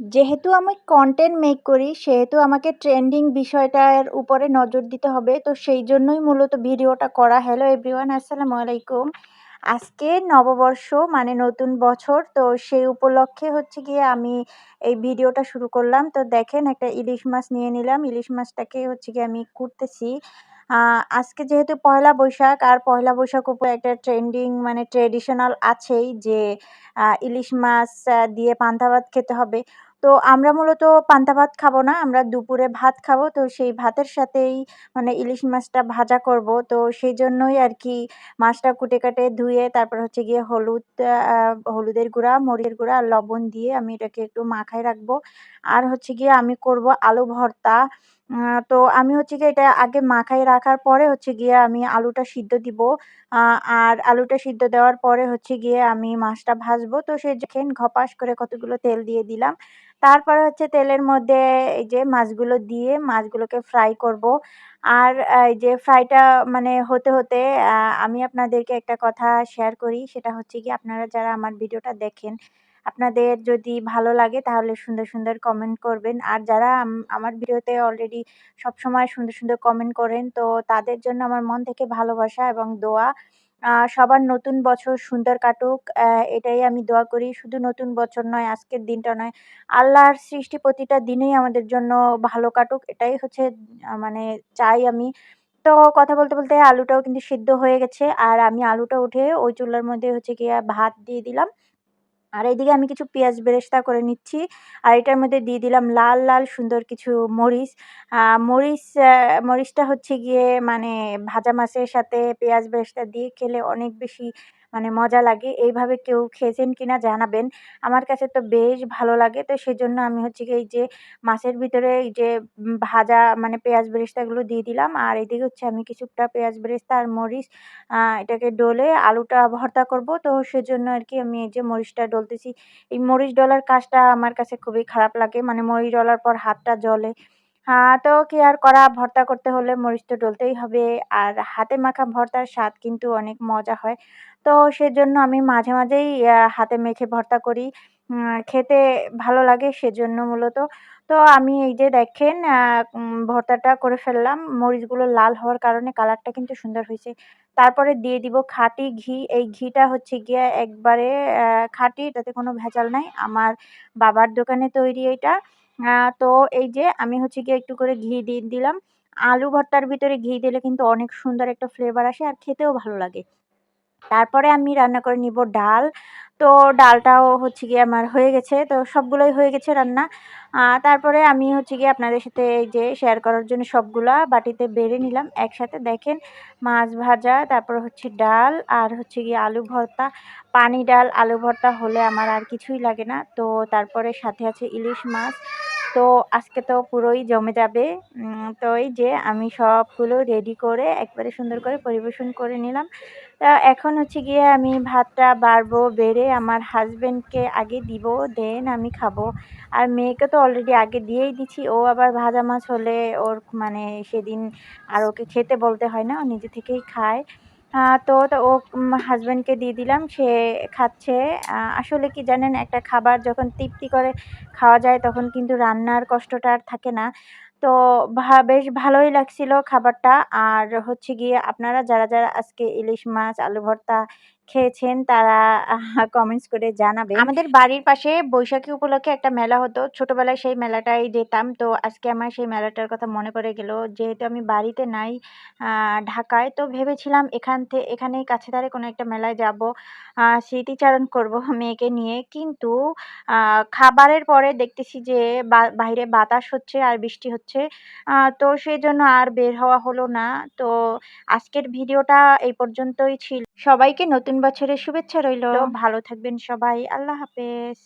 যেহেতু আমি content make করি, সেহেতু আমাকে ট্রেন্ডিং বিষয়টার উপরে নজর দিতে হবে। তো সেই জন্যই মূলত ভিডিওটা করা। হ্যালো এভরিওয়ান আসসালামু আলাইকুম। আজকে নববর্ষ মানে নতুন বছর। তো সেই উপলক্ষে হচ্ছে গিয়ে আমি এই ভিডিওটা শুরু করলাম। তো দেখেন একটা ইলিশ মাছ নিয়ে নিলাম। ইলিশ মাছটাকে হচ্ছে গিয়ে আমি কুটতেছি। আজকে যেহেতু পয়লা বৈশাখ, আর পয়লা বৈশাখ উপরে একটা ট্রেন্ডিং মানে ট্রেডিশনাল আছেই যে ইলিশ মাছ দিয়ে পান্তা ভাত খেতে হবে। তো আমরা মূলত পান্তা ভাত খাব না। আমরা দুপুরে ভাত খাব। তো সেই ভাতের সাথেই মানে ইলিশ মাছটা ভাজা করব। তো সেই জন্যই আর কি মাছটা কুটে কাটে ধুয়ে তারপর হচ্ছে গিয়ে হলুদ হলুদের গুঁড়া, মরিচের গুঁড়া আর লবণ দিয়ে আমি এটাকে একটু মাখায় রাখব। আর হচ্ছে গিয়ে আমি করব আলু ভর্তা। তো আমি হচ্ছে গিয়ে এটা আগে মাখায় রাখার পরে হচ্ছে গিয়ে আমি আলুটা সিদ্ধ দিব। আর আলুটা সিদ্ধ দেওয়ার পরে হচ্ছে গিয়ে আমি মাছটা ভাজবো। তো সেই দেখেন ঘপাস করে কতগুলো তেল দিয়ে দিলাম। তারপরে হচ্ছে তেলের মধ্যে এই যে মাছগুলো দিয়ে মাছগুলোকে ফ্রাই করব। আর এই যে ফ্রাইটা মানে হতে, হতে আমি আপনাদেরকে একটা কথা শেয়ার করি। সেটা হচ্ছে গিয়ে আপনারা যারা আমার ভিডিওটা দেখেন, আপনাদের যদি ভালো লাগে তাহলে সুন্দর, সুন্দর কমেন্ট করবেন। আর যারা আমার ভিডিওতে অলরেডি সবসময় সুন্দর, সুন্দর কমেন্ট করেন তো তাদের জন্য আমার মন থেকে ভালোবাসা এবং দোয়া। সবার নতুন বছর সুন্দর কাটুক এটাই আমি দোয়া করি। শুধু নতুন বছর নয়, আজকের দিনটা নয়। আল্লাহর সৃষ্টি প্রতিটা দিনেই আমাদের জন্য ভালো কাটুক। এটাই হচ্ছে মানে চাই আমি। তো কথা বলতে, বলতে আলুটাও কিন্তু সিদ্ধ হয়ে গেছে। আর আমি আলুটা উঠে ওই চুলার মধ্যে হচ্ছে গিয়ে ভাত দিয়ে দিলাম। আর এইদিকে আমি কিছু পেঁয়াজ বেরেস্তা করে নিচ্ছি। আর এটার মধ্যে দিয়ে দিলাম লাল, লাল সুন্দর কিছু মরিচ। মরিচ মরিচটা হচ্ছে গিয়ে মানে ভাজা মাছের সাথে পেঁয়াজ বেরেস্তা দিয়ে খেলে অনেক বেশি মানে মজা লাগে। এইভাবে কেউ খেয়েছেন কিনা জানাবেন। আমার কাছে তো বেশ ভালো লাগে। তো সেজন্য আমি হচ্ছে কি এই যে মাছের ভিতরে এই যে ভাজা মানে পেঁয়াজ বেরেস্তাগুলো দিয়ে দিলাম। আর এদিকে হচ্ছে আমি কিছুটা পেঁয়াজ বেরেস্তা আর মরিচ এটাকে ডলে আলুটা ভর্তা করব। তো সেজন্য আর কি আমি এই যে মরিচটা ডলতেছি। এই মরিচ ডলার কাজটা আমার কাছে খুবই খারাপ লাগে। মানে মরিচ ডলার পর হাতটা জ্বলে। তো কি আর করা ভর্তা করতে হলে মরিচ তো ডলতেই হবে। আর হাতে মাখা ভর্তার স্বাদ কিন্তু অনেক মজা হয়। তো সেজন্য আমি মাঝে, মাঝেই হাতে মেখে ভর্তা করি। খেতে ভালো লাগে সেজন্য মূলত। তো আমি এই যে দেখেন ভর্তাটা করে ফেললাম। মরিচগুলো লাল হওয়ার কারণে কালারটা কিন্তু সুন্দর হয়েছে তারপরে দিয়ে দিব খাঁটি ঘি। এই ঘিটা হচ্ছে গিয়ে একবারে খাঁটি এটাতে কোনো ভেজাল নাই। আমার বাবার দোকানে তৈরি এটা। তো এই যে আমি হচ্ছে গিয়ে একটু করে ঘি দিয়ে দিলাম। আলু ভর্তার ভিতরে ঘি দিলে কিন্তু অনেক সুন্দর একটা ফ্লেভার আসে আর খেতেও ভালো লাগে। তারপরে আমি রান্না করে নিব ডাল। তো ডালটাও হচ্ছে গিয়ে আমার হয়ে গেছে। তো সবগুলোই হয়ে গেছে রান্না। তারপরে আমি হচ্ছে গিয়ে আপনাদের সাথে এই যে শেয়ার করার জন্য সবগুলা বাটিতে বেড়ে নিলাম। একসাথে দেখেন মাছ ভাজা, তারপর হচ্ছে ডাল আর হচ্ছে গিয়ে আলু ভর্তা। পানি ডাল, আলু ভর্তা হলে আমার আর কিছুই লাগে না। তো তারপরে সাথে আছে ইলিশ মাছ। তো আজকে তো পুরোই জমে যাবে। তো এই যে আমি সবগুলো রেডি করে একবারে সুন্দর করে পরিবেশন করে নিলাম। তা এখন হচ্ছে গিয়ে আমি ভাতটা বাড়বো, বেড়ে আমার হাসব্যান্ডকে আগে দিব, দেন আমি খাব। আর মেয়েকে তো অলরেডি আগে দিয়েই দিছি। ও আবার ভাজা মাছ হলে ওর মানে সেদিন আর ওকে খেতে বলতে হয় না। ও নিজে থেকেই খায়। তো ও হাজব্যান্ডকে দিয়ে দিলাম। সে খাচ্ছে। আসলে কি জানেন একটা খাবার যখন তৃপ্তি করে খাওয়া যায় তখন কিন্তু রান্নার কষ্টটা আর থাকে না। তো বেশ ভালোই লাগছিল খাবারটা। আর হচ্ছে গিয়ে আপনারা যারা, যারা আজকে ইলিশ মাছ, আলু ভর্তা খেয়েছেন, তারা কমেন্টস করে জানাবে আমাদের বাড়ির পাশে বৈশাখী উপলক্ষে একটা মেলা হতো। ছোটবেলায় সেই মেলাটায় যেতাম। তো আজকে আমার সেই মেলাটার কথা মনে পড়ে গেল। যেহেতু আমি বাড়িতে নাই ঢাকায়, তো ভেবেছিলাম এখান থেকে এখানেই কাছে ধারে কোনো একটা মেলায় যাব। স্মৃতিচারণ করব মেয়েকে নিয়ে। কিন্তু খাবারের পরে দেখতেছি যে বা বাহিরে বাতাস হচ্ছে আর বৃষ্টি হচ্ছে। তো সেই জন্য আর বের হওয়া হলো না। তো আজকের ভিডিওটা এই পর্যন্তই ছিল। সবাইকে নতুন বছরের শুভেচ্ছা রইল ভালো থাকবেন সবাই। আল্লাহ হাফেজ।